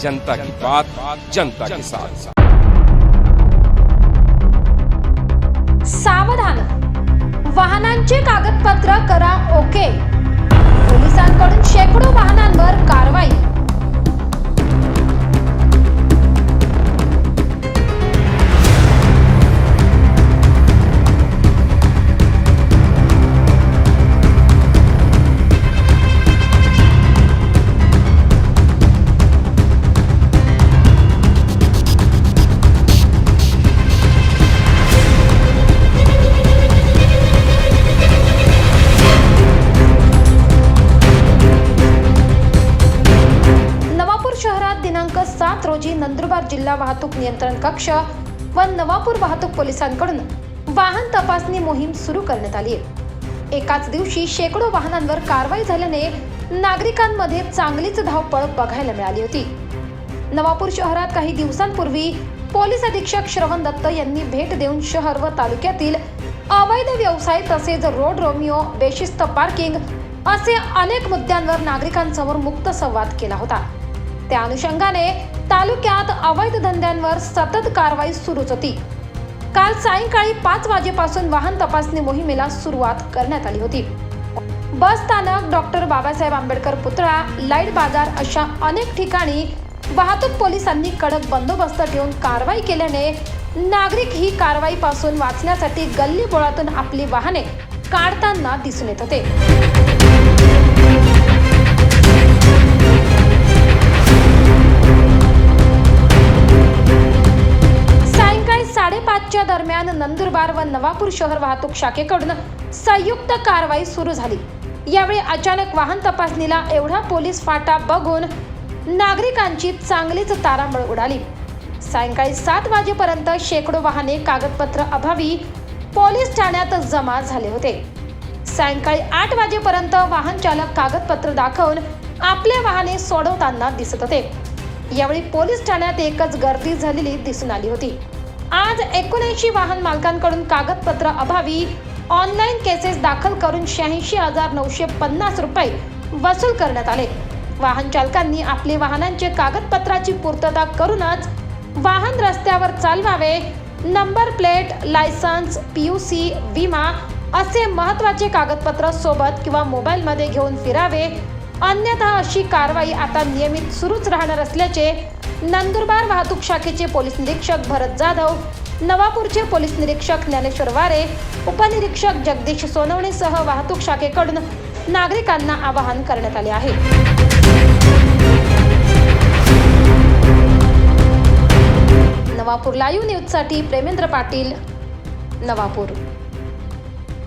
जनता की बात जनता के साथ। सावधान। वाहनांचे कागदपत्र करा ओके. पोलिसांकडून शेकडो वाहनांवर दिनांक सात रोजी नंदुरबार जिल्हा वाहतूक नियंत्रण कक्ष व नवापूर वाहतूक पोलिसांकडून वाहन तपासणी मोहीम सुरू करण्यात आली आहे. एकाच दिवशी शेकडो वाहनांवर कारवाई झाल्याने नागरिकांमध्ये चांगलीच धावपळ बघायला मिळाली होती. नवापूर शहरात काही दिवसांपूर्वी पोलीस अधीक्षक श्रवण दत्त यांनी भेट देऊन शहर व तालुक्यातील अवैध व्यवसाय तसेच रोड रोमिओ बेशिस्त पार्किंग असे अनेक मुद्द्यांवर नागरिकांसमोर मुक्त संवाद केला होता. त्या अनुषंगाने तालुक्यात अवैध धंद्यांवर सतत कारवाई सुरूच होती. काल सायंकाळी पाच वाजेपासून वाहन तपासणी मोहिमेला सुरुवात करण्यात आली होती. बस स्थानक डॉक्टर बाबासाहेब आंबेडकर पुतळा लाइट बाजार अशा अनेक ठिकाणी वाहतूक पोलिसांनी कडक बंदोबस्त ठेवून कारवाई केल्याने नागरिक ही कारवाईपासून वाचण्यासाठी गल्ली बोळातून आपली वाहने काढताना दिसून येत होते. पाचच्या दरम्यान नंदुरबार व नवापूर शहर वाहतूक शाखेकडून संयुक्त कारवाई सुरू झाली. यावेळी अचानक वाहन तपासणीला एवढा पोलीस फाटा बघून नागरिकांची चांगलीच तारांबळ उडाली. सायंकाळी सात वाजेपर्यंत शेकडो वाहने कागदपत्र अभावी पोलीस ठाण्यात जमा झाले होते. सायंकाळी आठ वाजेपर्यंत वाहन चालक कागदपत्र दाखवून आपले वाहने सोडवताना दिसत होते. यावेळी पोलीस ठाण्यात एकच गर्दी झालेली दिसून आली होती. आज एकोणऐंशी वाहन मालकांकडून कागदपत्र अभावी ऑनलाईन केसेस दाखल करून शहाऐंशी हजार नऊशे पन्नास रुपये वसूल करण्यात आले. वाहन चालकांनी आपले वाहनांचे कागदपत्राची पूर्तता करूनच वाहन रस्त्यावर चालवावे number plate licence P U C विमा असे महत्त्वाचे कागदपत्र सोबत किंवा मोबाईलमध्ये घेऊन फिरावे. अन्यथा अशी कारवाई आता नियमित सुरूच राहणार असल्याचे नंदुरबार वाहतूक शाखेचे पोलीस निरीक्षक भरत जाधव नवापूरचे पोलीस निरीक्षक ज्ञानेश्वर वारे उपनिरीक्षक जगदीश सोनवणेसह वाहतूक शाखेकडून नागरिकांना आवाहन करण्यात आले आहे. नवापूर लाईव्ह न्यूजसाठी प्रेमेंद्र पाटील नवापूर.